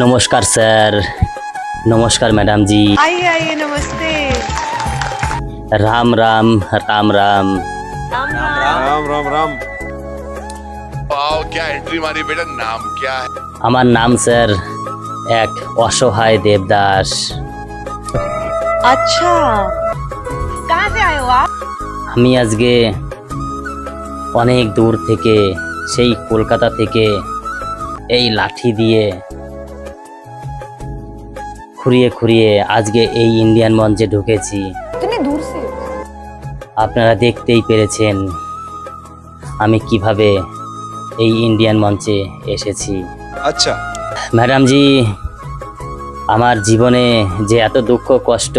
নমস্কার স্যার নমস্কার ম্যাডাম জি आइए आइए नमस्ते রাম রাম রাম রাম राम राम राम राम राम वाओ क्या एंट्री मारी बेटा नाम क्या है আমার নাম স্যার এক অসহায় দেবদাস अच्छा कहाँ से आए हो आप আমি আজকে অনেক দূর থেকে সেই কলকাতা থেকে এই লাঠি দিয়ে খুঁড়িয়ে খুঁড়িয়ে আজকে এই ইন্ডিয়ান মঞ্চে ঢুকেছি। আপনারা দেখতেই পেরেছেন আমি কীভাবে এই ইন্ডিয়ান মঞ্চে এসেছি। আচ্ছা। ম্যাডামজি আমার জীবনে যে এত দুঃখ কষ্ট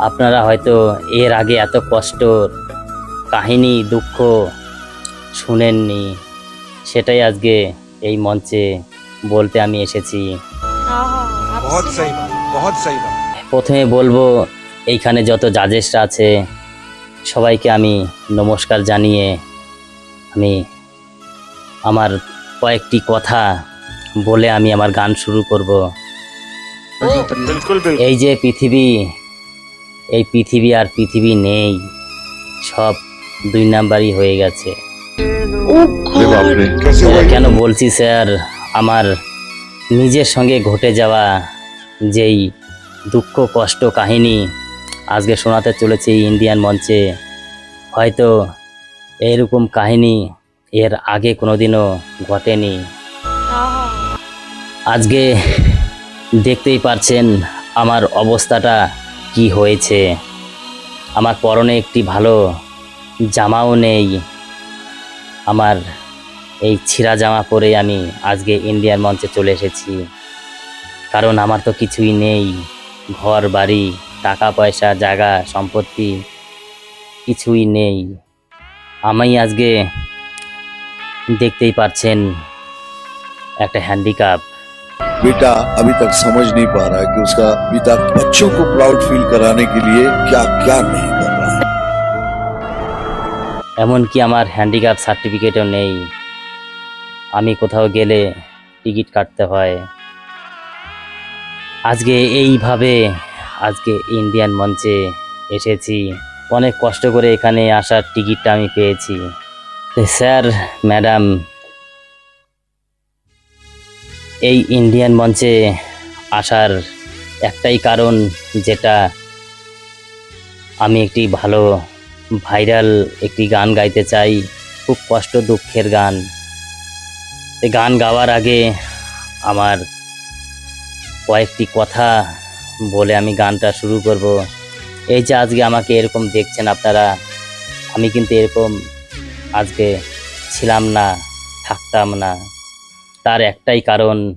আপনারা হয়তো এর আগে এত কষ্ট কাহিনী দুঃখ শুনেননি সেটাই আজকে এই মঞ্চে বলতে আমি এসেছি। প্রথমে বলব এইখানে যত জাজেসরা আছে সবাইকে আমি নমস্কার জানিয়ে আমি আমার কয়েকটি কথা বলে আমি আমার গান শুরু করব। এই যে পৃথিবী এই পৃথিবী আর পৃথিবী নেই সব দুই নাম্বারই হয়ে গেছে। কেন বলছি স্যার আমার নিজের সঙ্গে ঘটে যাওয়া যেই দুঃখ, কষ্ট কাহিনী আজকে শোনাতে চলেছে ইন্ডিয়ান মঞ্চে। হয়তো এরকম কাহিনী এর আগে কোনোদিনও ঘটেনি। আজকে দেখতেই পারছেন আমার অবস্থাটা কি হয়েছে। আমার পরনে একটি ভালো জামাও নেই। আমার এই ছিঁড়া জামা পরে আমি আজকে ইন্ডিয়ান মঞ্চে চলে এসেছি। কারণ আমার তো কিছুই নেই ঘর বাড়ি টাকা পয়সা জায়গা সম্পত্তি কিছুই নেই আমি আজকে দেখতেই পাচ্ছেন একটা হ্যান্ডিক্যাপ बेटा अभी तक समझ नहीं पा रहा है कि उसका पिता बच्चों को प्राउड फील कराने के लिए क्या क्या नहीं कर रहा है এমনকি আমার হ্যান্ডিক্যাপ সার্টিফিকেটও নেই আমি কোথাও গেলে টিকিট কাটতে হয় আজকে এইভাবে আজকে ইন্ডিয়ান মঞ্চে এসেছি। অনেক কষ্ট করে এখানে আসার টিকিটটা আমি পেয়েছি। স্যার, ম্যাডাম, এই ইন্ডিয়ান মঞ্চে আসার একটাই কারণ যেটা, আমি একটি ভালো ভাইরাল একটি গান গাইতে চাই, খুব কষ্ট দুঃখের গান। গান গাওয়ার আগে আমার কয়েকটি কথা বলে আমি গানটা শুরু করব। এই যে আজকে আমাকে এরকম দেখছেন আপনারা, আমি কিন্তু এরকম আজকে ছিলাম না, থাকতাম না। তার একটাই কারণ,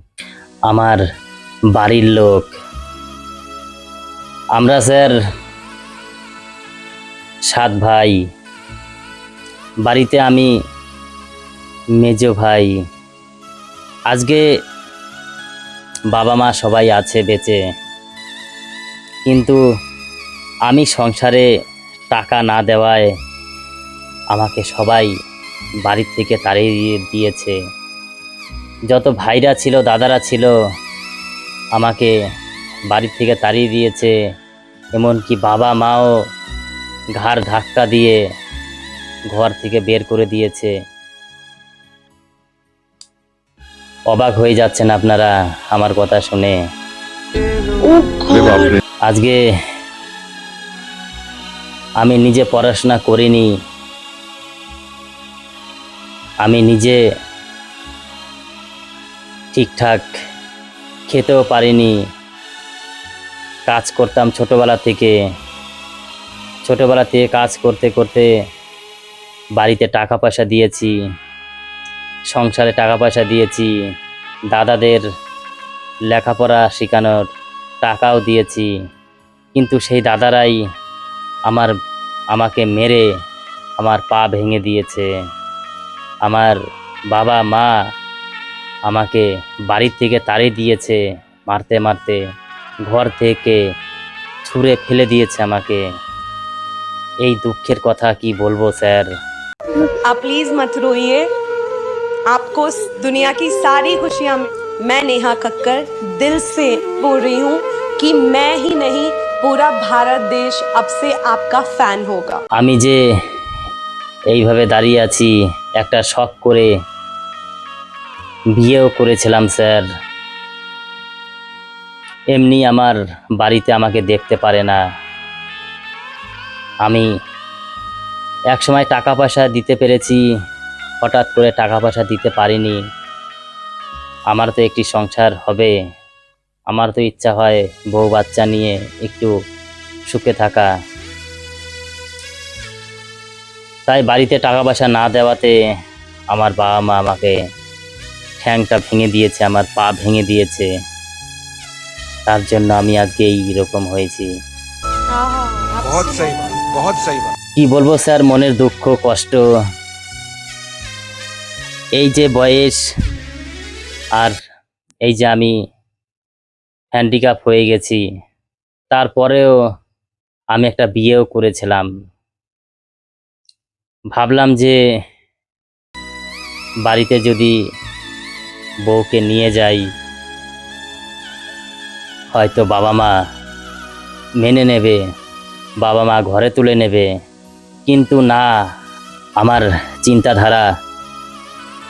আমার বাড়ির লোক। আমরা স্যার সাত ভাই। বাড়িতে আমি মেজো ভাই। আজকে বাবা মা সবাই আছে বেঁচে। কিন্তু আমি সংসারে টাকা না দেওয়ায় আমাকে সবাই বাড়ির থেকে তাড়িয়ে দিয়ে দিয়েছে। যত ভাইরা ছিল, দাদারা ছিল, আমাকে বাড়ির থেকে তাড়িয়ে দিয়েছে। এমনকি বাবা মাও ঘাড় ধাক্কা দিয়ে ঘর থেকে বের করে দিয়েছে। অবাক হয়ে যাচ্ছেন আপনারা আমার কথা শুনে। আজকে আমি নিজে পড়াশোনা করিনি। আমি নিজে ঠিকঠাক খেতেও পারিনি। কাজ করতাম ছোটোবেলা থেকে। ছোটোবেলা থেকে কাজ করতে করতে বাড়িতে টাকা পয়সা দিয়েছি। সংসারে টাকা পয়সা দিয়েছি দাদাদের লেখাপড়া শেখানোর টাকাও দিয়েছি কিন্তু সেই দাদারাই আমার আমাকে মেরে আমার পা ভেঙে দিয়েছে আমার বাবা মা আমাকে বাড়ির থেকে তাড়িয়ে দিয়েছে মারতে মারতে ঘর থেকে ছুঁড়ে ফেলে দিয়েছে আমাকে এই দুঃখের কথা কি বলবো স্যার आप प्लीज मत रोइए आपको इस दुनिया की सारी खुशियां मैं नेहा कक्कर दिल से बोल रही हूँ कि मैं ही नहीं पूरा भारत देश अब से आपका फैन होगा আমি যে এইভাবে দাঁড়িয়ে আছি একটা শখ করে বিয়েও করেছিলাম স্যার এমনি আমার বাড়িতে আমাকে দেখতে পারে না আমি একসময় টাকা পয়সা দিতে পেরেছি হঠাৎ করে টাকা পয়সা দিতে পারিনি। আমার তো একটি সংসার হবে। আমার তো ইচ্ছা হয় বউ বাচ্চা নিয়ে একটু সুখে থাকা। তাই বাড়িতে টাকা পয়সা না দেওয়াতে আমার বাবা মা আমাকে ঠ্যাংটা ভেঙে দিয়েছে আমার পা ভেঙে দিয়েছে। তার জন্য আমি আজকে এইরকম হয়েছি। আচ্ছা। কি বলব স্যার মনের দুঃখ কষ্ট এই যে বয়স আর এই যে আমি হ্যান্ডিক্যাপ হয়ে গেছি, তারপরেও আমি একটা বিয়েও করেছিলাম। ভাবলাম যে বাড়িতে যদি বউকে নিয়ে যাই, হয়তো বাবা মা মেনে নেবে, বাবা মা ঘরে তুলে নেবে। কিন্তু না, আমার চিন্তাধারা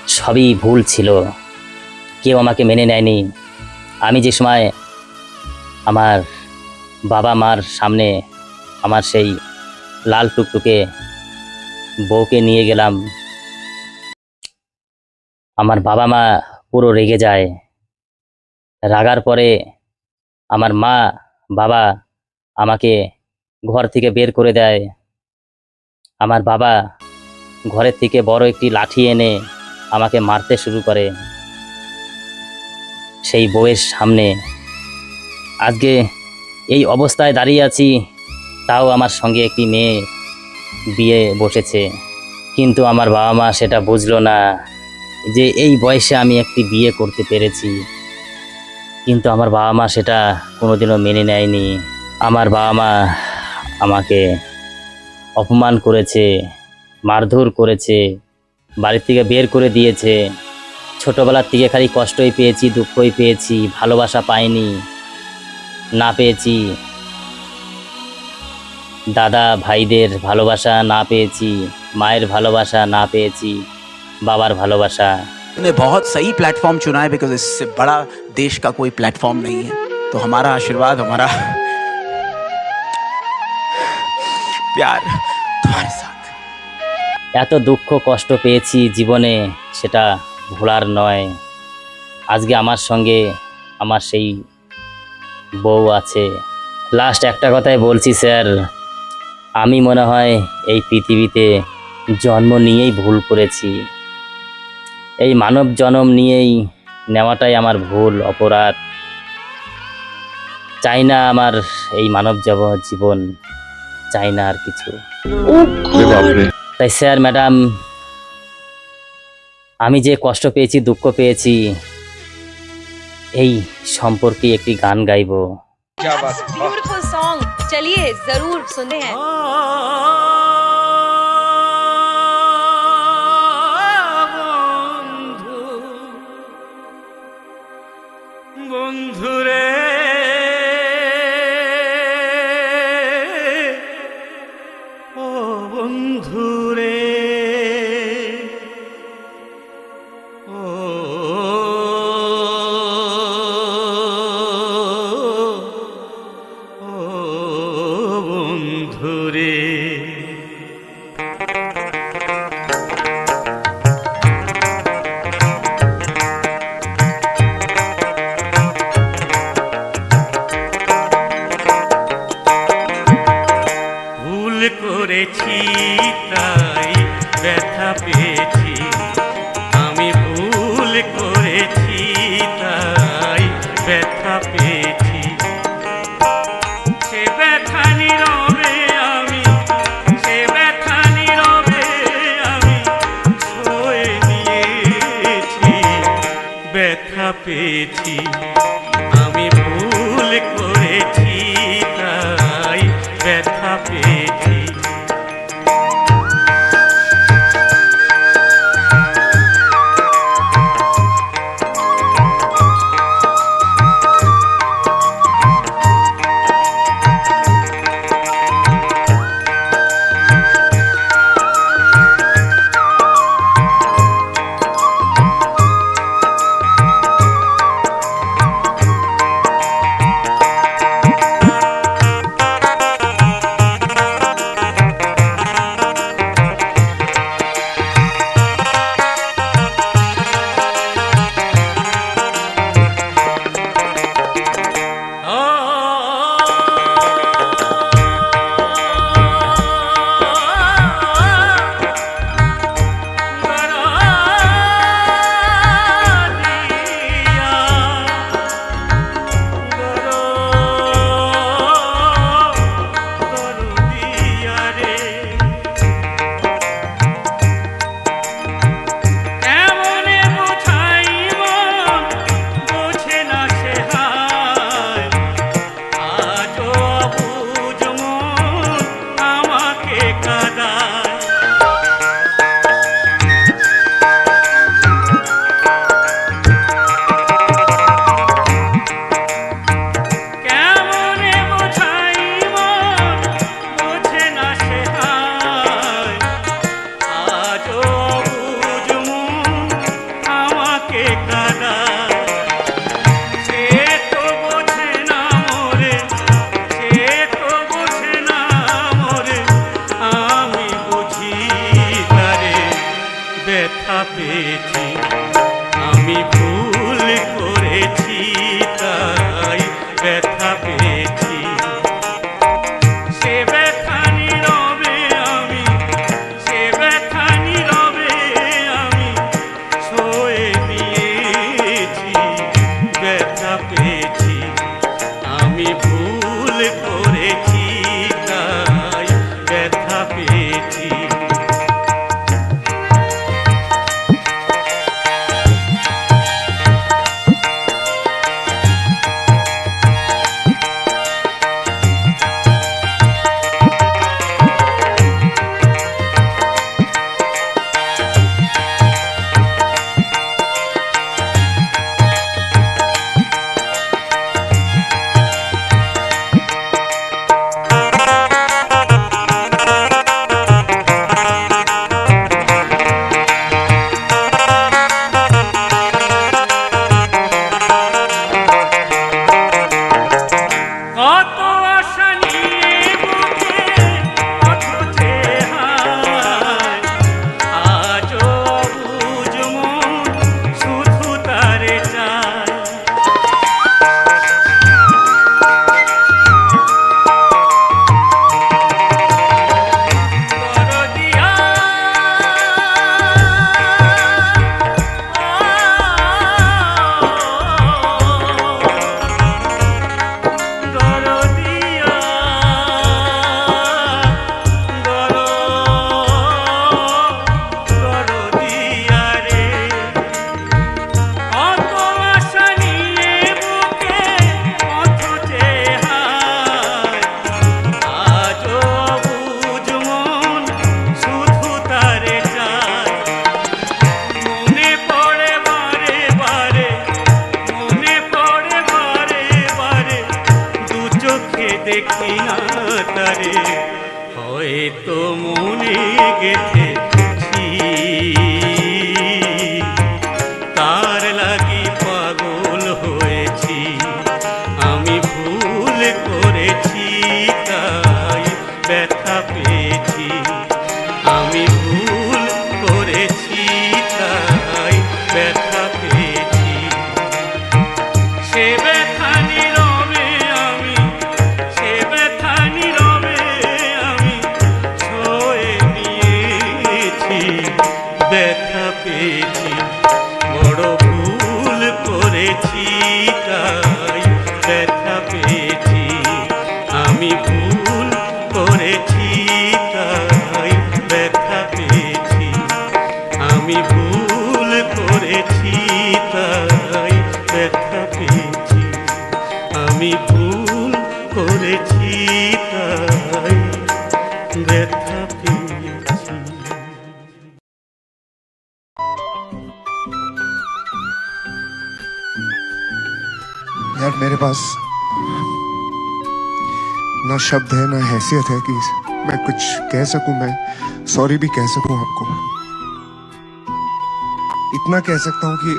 সবই ভুল ছিল। কেউ আমাকে মেনে নেয়নি। আমি যে সময় আমার বাবা মার সামনে আমার সেই লাল টুকটুকে বউকে নিয়ে গেলাম, আমার বাবা মা পুরো রেগে যায়। রাগার পরে আমার মা বাবা আমাকে ঘর থেকে বের করে দেয়। আমার বাবা ঘরের থেকে বড় একটি লাঠি এনে আমাকে মারতে শুরু করে। সেই বউয়ের সামনে, আজকে এই অবস্থায় দাঁড়িয়ে আছি, তাও আমার সঙ্গে একটি মেয়ে বিয়ে বসেছে। কিন্তু আমার বাবা মা সেটা বুঝলো না যে এই বয়সে আমি একটি বিয়ে করতে পেরেছি। কিন্তু আমার বাবা মা সেটা কোনোদিনও মেনে নেয়নি। আমার বাবা মা আমাকে অপমান করেছে, মারধর করেছে বাড়ি থেকে বের করে দিয়েছে ছোটবেলার থেকে খালি কষ্টই পেয়েছি দুঃখই পেয়েছি ভালোবাসা পাইনি না পেয়েছি দাদা ভাইদের ভালোবাসা না পেয়েছি মায়ের ভালোবাসা না পেয়েছি বাবার ভালোবাসা ने बहुत सही प्लेटफॉर्म चुना है बिकॉज इससे बड़ा देश का कोई प्लेटफॉर्म नहीं है तो हमारा आशीर्वाद हमारा प्यार तुम्हारे साथ এত দুঃখ কষ্ট পেয়েছি জীবনে সেটা ভোলার নয়। আজকে আমার সঙ্গে আমার সেই বউ আছে। লাস্ট একটা কথাই বলছি স্যার। আমি মনে হয় এই পৃথিবীতে জন্ম নিয়েই ভুল করেছি। এই মানব জন্ম নিয়েই নেওয়াটাই আমার ভুল অপরাধ। চাই না আমার এই মানব জব- জীবন চাই না আর কিছু। তাই স্যার ম্যাডাম আমি যে কষ্ট পেয়েছি দুঃখ পেয়েছি এই সম্পর্কে একটি গান গাইবো क्या बात है वाह। ब्यूटीफुल सॉन्ग चलिए जरूर सुनते हैं বন্ধুরে it ना शब्द है ना हैसियत है कि मैं कुछ कह सकूँ मैं सॉरी भी कह सकूँ आपको इतना कह सकता हूँ कि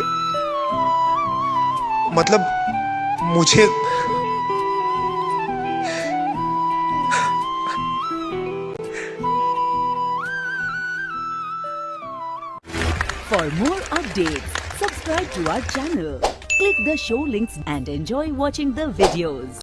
मतलब मुझे For more updates, subscribe to our channel, click the show links and enjoy watching the videos.